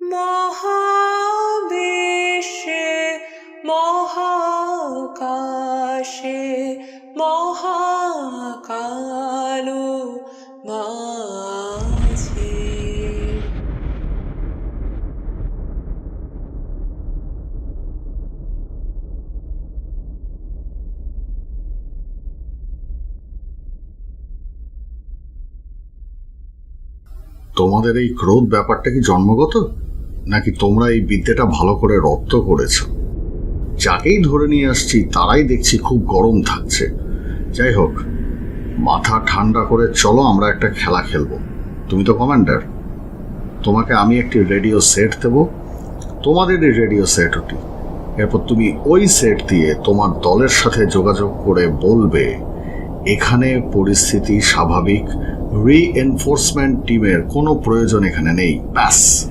মহাবিশ্বে মহাকাশে মহাকালো মাঝে। তোমাদের এই ক্রোধ ব্যাপারটা কি জন্মগত? নাকি তোমরা এই বিদ্যাটা ভালো করে রপ্ত করেছ? যাকেই ধরে নিয়ে আসছি, তারাই দেখছি খুব গরম থাকছে। যাই হোক, মাথা ঠান্ডা করে চলো আমরা একটা খেলা খেলব। তুমি তো কমান্ডার। তোমাকে আমি একটি রেডিও সেট দেব। তোমাদেরই রেডিও সেট ওটি। এরপর তুমি ওই সেট দিয়ে তোমার দলের সাথে যোগাযোগ করে বলবে, এখানে পরিস্থিতি স্বাভাবিক। রিএনফোর্সমেন্ট টিমের কোনো প্রয়োজন এখানে নেই। ব্যাস।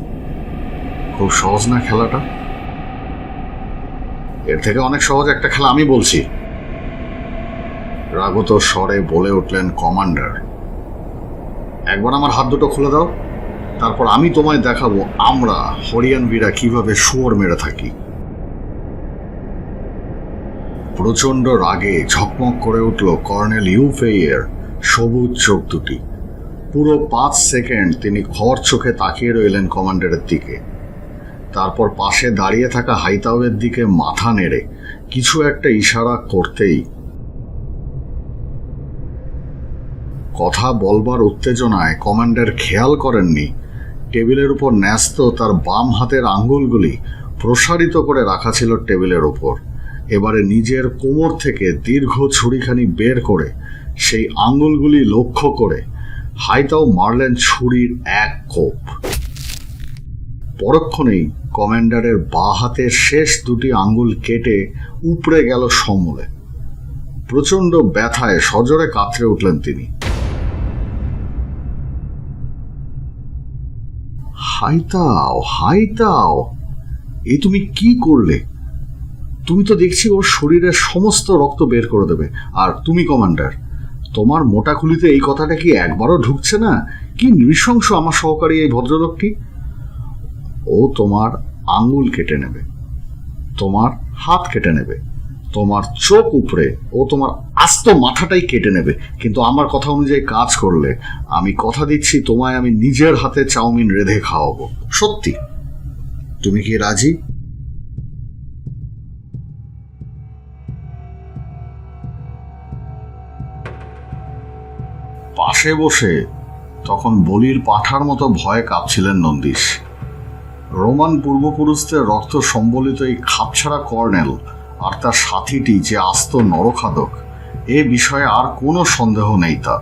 খুব সহজ না খেলাটা? এর থেকে অনেক সহজ একটা খেলা আমি বলছি। রাগত স্বরে বলে উঠলেন, কমান্ডার, একবার আমার হাত দুটো খুলে দাও, তারপর আমি তোমায় দেখাবো আমরা হরিয়ানবিরা কীভাবে শুয়োর মেরে থাকি। প্রচণ্ড রাগে ঝকমক করে উঠল কর্নেল ইউফেইয়ের সবুজ চোখ দুটি। পুরো পাঁচ সেকেন্ড তিনি খর চোখে তাকিয়ে রইলেন কমান্ডারের দিকে। তারপর পাশে দাঁড়িয়ে থাকা হাইতাওয়ের দিকে মাথা নেড়ে কিছু একটা ইশারা করতেই কথা বলবার উত্তেজনায় কমান্ডার খেয়াল করেননি। টেবিলের উপর ন্যস্ত তার বাম হাতের আঙ্গুলগুলি প্রসারিত করে রাখা ছিল টেবিলের উপর। এবারে নিজের কোমর থেকে দীর্ঘ ছুরিখানি বের করে সেই আঙ্গুলগুলি লক্ষ্য করে হাইতাও মারলেন ছুরির এক কোপ। পরক্ষণেই কমান্ডারের বা হাতের শেষ দুটি আঙ্গুল কেটে উপড়ে গেল সমূলে। প্রচণ্ড ব্যথায় সজোরে কাতরে উঠলেন তিনি। হাইতাও হাইতাও এ তুমি কি করলে? তুমি তো দেখছি ওর শরীরের সমস্ত রক্ত বের করে দেবে। আর তুমি কমান্ডার, তোমার মোটা খুলিতে এই কথাটা কি একবারও ঢুকছে না? কি নৃশংস আমার সহকারী এই ভদ্রলোকটি? ও তোমার আঙ্গুল কেটে নেবে, তোমার হাত কেটে নেবে, তোমার চোখ উপড়ে, ও তোমার আস্ত মাথাটাই কেটে নেবে। কিন্তু আমার কথা অনুযায়ী কাজ করলে আমি কথা দিচ্ছি, তোমায় আমি নিজের হাতে চাউমিন রেঁধে খাওয়াবো। সত্যি। তুমি কি রাজি? পাশে বসে তখন বলির পাঠার মতো ভয়ে কাঁপছিলেন নন্দীশ। রোমান পূর্বপুরুষদের রক্ত সম্বলিত এই খাপছাড়া কর্নেল আর তার সাথীটি যে আস্ত নরখাদক, এ বিষয়ে আর কোনো সন্দেহ নেই তার।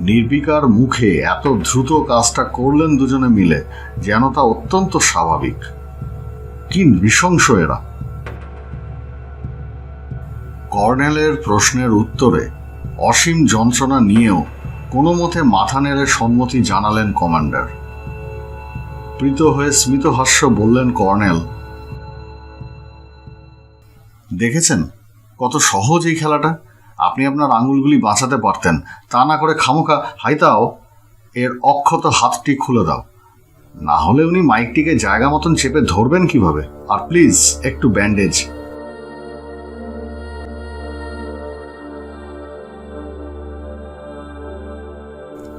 নির্বিকার মুখে এত দ্রুত কাজটা করলেন দুজনে মিলে যেন তা অত্যন্ত স্বাভাবিক। কি নৃশংস এরা। কর্নেলের প্রশ্নের উত্তরে অসীম যন্ত্রণা নিয়েও কোনো মতে মাথা নেড়ে সম্মতি জানালেন কমান্ডার। প্রীত হয়ে স্মিতহাস্য বললেন কর্নেল, দেখেছেন? কত সহজ এই খেলাটা। আপনি আপনার আঙুলগুলি বাঁচাতে পারতেন। তা না করে খামোখা হাইতাও এর অক্ষত হাতটি খুলে দাও। না হলে উনি মাইকটিকে জায়গা মতন চেপে ধরবেন কীভাবে? আর প্লিজ, একটু ব্যান্ডেজ।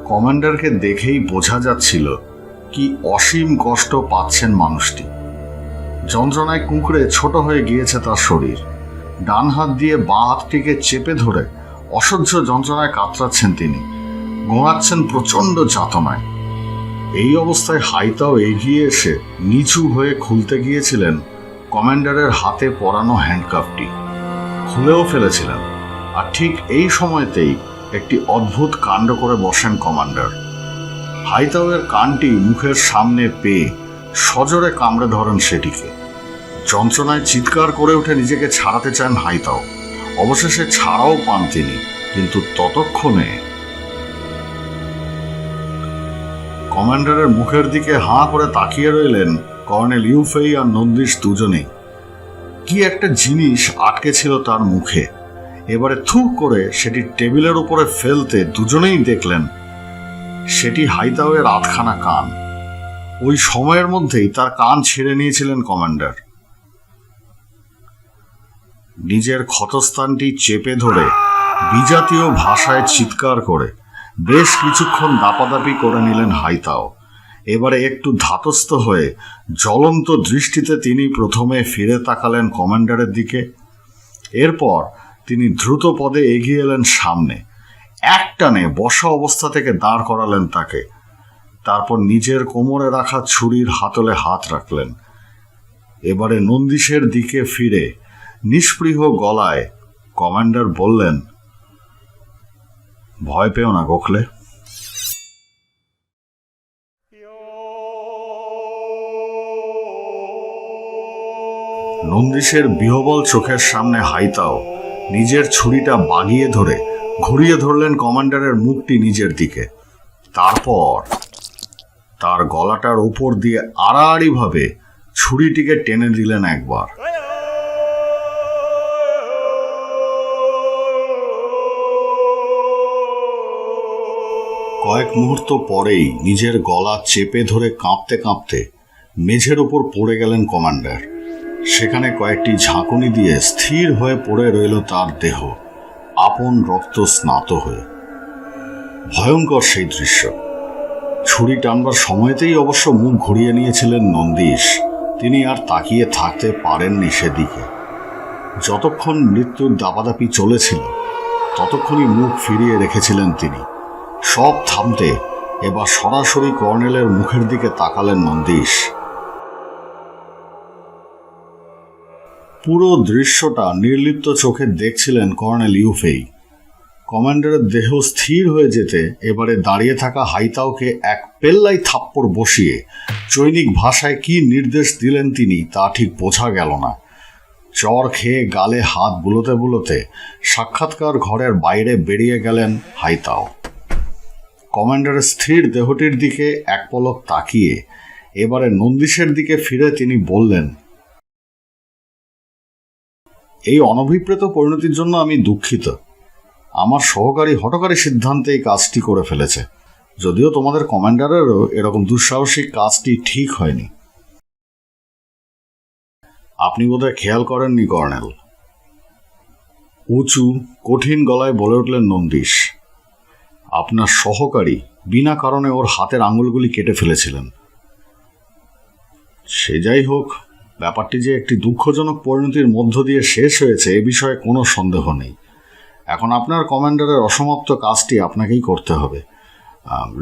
কমান্ডারকে দেখেই বোঝা যাচ্ছিল কি অসীম কষ্ট পাচ্ছেন মানুষটি। যন্ত্রণায় কুঁকড়ে ছোট হয়ে গিয়েছে তার শরীর। ডান হাত দিয়ে বাঁ হাতটিকে চেপে ধরে অসহ্য যন্ত্রণায় কাতরাচ্ছেন তিনি। গোঙাচ্ছেন প্রচণ্ড যাতনায় এই অবস্থায় হাইতাও এগিয়ে এসে নিচু হয়ে খুলতে গিয়েছিলেন কমান্ডারের হাতে পরানো হ্যান্ডকাফটি। খুলেও ফেলেছিলেন। আর ঠিক এই সময়তেই একটি অদ্ভুত কাণ্ড করে বসেন কমান্ডার। হাইতাওয়ের কানটি মুখের সামনে পেয়ে সজোরে কামড়ে ধরেন সেটিকে। যন্ত্রণায় চিৎকার করে উঠে নিজেকে ছাড়াতে চান হাইতাও। অবশেষে ছাড়াও পান তিনি, কিন্তু ততক্ষণে কমান্ডারের মুখের দিকে হাঁ করে তাকিয়ে রইলেন কর্নেল ইউফেই আর নন্দিস দুজনেই। কি একটা জিনিস আটকে ছিল তার মুখে। এবারে থুক করে সেটি টেবিলের উপরে ফেলতে দুজনেই দেখলেন সেটি হাইতাওয়ের আধখানা কান। ওই সময়ের মধ্যেই তার কান ছেড়ে নিয়েছিলেন কমান্ডার। নিজের ক্ষতস্থানটি চেপে ধরে বিজাতীয় ভাষায় চিৎকার করে বেশ কিছুক্ষণ দাপাদাপি করে নিলেন হাইতাও। এবারে একটু ধাতস্থ হয়ে জ্বলন্ত দৃষ্টিতে তিনি প্রথমে ফিরে তাকালেন কমান্ডারের দিকে। এরপর তিনি দ্রুত পদে এগিয়ে এলেন সামনে। একটানে বসা অবস্থা থেকে দাঁড় করালেন তাকে। তারপর নিজের কোমরে রাখা ছুরির হাতলে হাত রাখলেন। এবারে নন্দীশের দিকে ফিরে নিষ্পৃহ গলায় কমান্ডার বললেন, ভয় পেও না গোখলে। নন্দীশের বিহবল চোখের সামনে হাইতাও নিজের ছুরিটা বাগিয়ে ধরে ঘুরিয়ে ধরলেন কমান্ডারের মুখটি নিজের দিকে। তারপর তার গলাটার উপর দিয়ে আড়াআড়িভাবে ছুরিটিকে টেনে দিলেন একবার। কয়েক মুহূর্ত পরেই নিজের গলা চেপে ধরে কাঁপতে কাঁপতে মেঝের ওপর পড়ে গেলেন কমান্ডার। সেখানে কয়েকটি ঝাঁকুনি দিয়ে স্থির হয়ে পড়ে রইল তার দেহ। আপন রক্ত স্নাত হয়ে। ভয়ঙ্কর সেই দৃশ্য। ছুরি টানবার সময়তেই অবশ্য মুখ ঘুরিয়ে নিয়েছিলেন নন্দীশ। তিনি আর তাকিয়ে থাকতে পারেননি সেদিকে। যতক্ষণ মৃত্যুর দাপাদাপি চলেছিল, ততক্ষণই মুখ ফিরিয়ে রেখেছিলেন তিনি। সব থামতে এবার সরাসরি কর্নেলের মুখের দিকে তাকালেন নন্দীশ। পুরো দৃশ্যটা নির্লিপ্ত চোখে দেখছিলেন কর্নেল ইউফেই। কমান্ডারের দেহ স্থির হয়ে যেতে এবারে দাঁড়িয়ে থাকা হাইতাওকে এক পেল্লাই থাপ্পড় বসিয়ে চৈনিক ভাষায় কি নির্দেশ দিলেন তিনি তা ঠিক বোঝা গেল না। চর খেয়ে গালে হাত বুলোতে বুলোতে সাক্ষাৎকার ঘরের বাইরে বেরিয়ে গেলেন হাইতাও। কমান্ডারের স্থির দেহটির দিকে এক পলক তাকিয়ে এবারে নন্দীশের দিকে ফিরে তিনি বললেন এই অনভিপ্রেত পরিণতির জন্য আমি দুঃখিত। আমার সহকারী হটকারী সিদ্ধান্তে এই কাজটি করে ফেলেছে। যদিও তোমাদের কমান্ডারেরও এরকম দুঃসাহসিক কাজটি ঠিক হয়নি। আপনি বোধহয় খেয়াল করেননি, কর্নেল। উঁচু, কঠিন গলায় বলে উঠলেন নন্দীশ। আপনার সহকারী বিনা কারণে ওর হাতের আঙুলগুলি কেটে ফেলেছিলেন। সে যাই হোক ব্যাপারটি যে একটি দুঃখজনক পরিণতির মধ্য দিয়ে শেষ হয়েছে এ বিষয়ে কোনো সন্দেহ নেই। এখন আপনার কমান্ডারের অসমাপ্ত কাজটি আপনাকেই করতে হবে।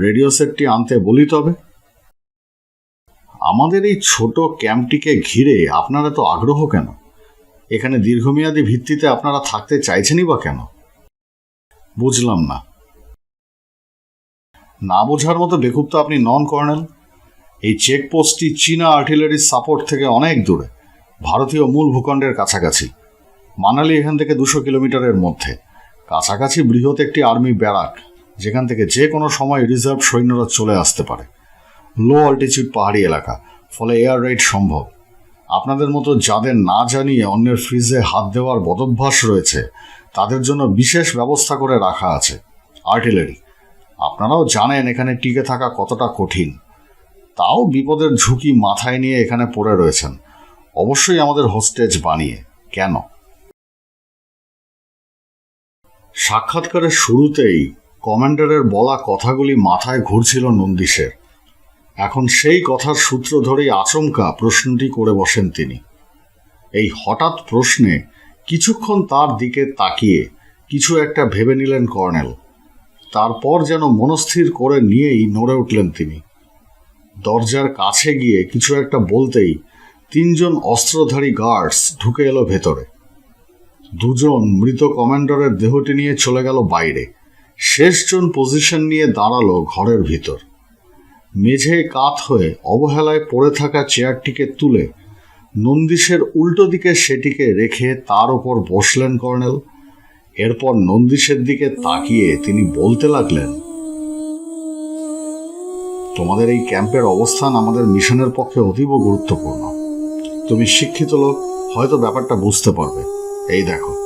রেডিও সেটটি আনতে বলি তবে। আমাদের এই ছোট ক্যাম্পটিকে ঘিরে আপনার এত আগ্রহ কেন? এখানে দীর্ঘমেয়াদী ভিত্তিতে আপনারা থাকতে চাইছেনই বা কেন? বুঝলাম না। না বোঝার মতো বেকুব তো আপনি নন, কর্নেল। এই চেকপোস্টটি চীনা আর্টিলারির সাপোর্ট থেকে অনেক দূরে, ভারতীয় মূল ভূখণ্ডের কাছাকাছি। মানালি এখান থেকে দুশো কিলোমিটারের মধ্যে। কাছাকাছি বৃহৎ একটি আর্মি ব্যারাক যেখান থেকে যে কোনো সময় রিজার্ভ সৈন্যরা চলে আসতে পারে। লো অল্টিচিউড পাহাড়ি এলাকা, ফলে এয়ার রাইড সম্ভব। আপনাদের মতো যাদের না জানিয়ে অন্যের ফ্রিজে হাত দেওয়ার বদভ্যাস রয়েছে, তাদের জন্য বিশেষ ব্যবস্থা করে রাখা আছে। আর্টিলারি আপনারাও জানেন এখানে টিকে থাকা কতটা কঠিন। তাও বিপদের ঝুঁকি মাথায় নিয়ে এখানে পড়ে রয়েছেন। অবশ্যই আমাদের হোস্টেজ বানিয়ে। কেন? সাক্ষাৎকারের শুরুতেই কমান্ডারের বলা কথাগুলি মাথায় ঘুরছিল নন্দীশের এখন সেই কথার সূত্র ধরেই আচমকা প্রশ্নটি করে বসেন তিনি। এই হঠাৎ প্রশ্নে কিছুক্ষণ তার দিকে তাকিয়ে কিছু একটা ভেবে নিলেন কর্নেল। তারপর যেন মনস্থির করে নিয়েই নড়ে উঠলেন তিনি। দরজার কাছে গিয়ে কিছু একটা বলতেই তিনজন অস্ত্রধারী গার্ডস ঢুকে এলো ভেতরে। দুজন মৃত কমান্ডারের দেহটি নিয়ে চলে গেল বাইরে। শেষজন পজিশন নিয়ে দাঁড়াল ঘরের ভিতর। মেঝে কাত হয়ে অবহেলায় পড়ে থাকা চেয়ারটিকে তুলে নন্দীশের উল্টো দিকে সেটিকে রেখে তার ওপর বসলেন কর্নেল। এরপর নন্দীশের দিকে তাকিয়ে তিনি বলতে লাগলেন তোমাদের এই ক্যাম্পের অবস্থান আমাদের মিশনের পক্ষে অতীব গুরুত্বপূর্ণ। তুমি শিক্ষিত লোক, হয়তো ব্যাপারটা বুঝতে পারবে। এই দেখো।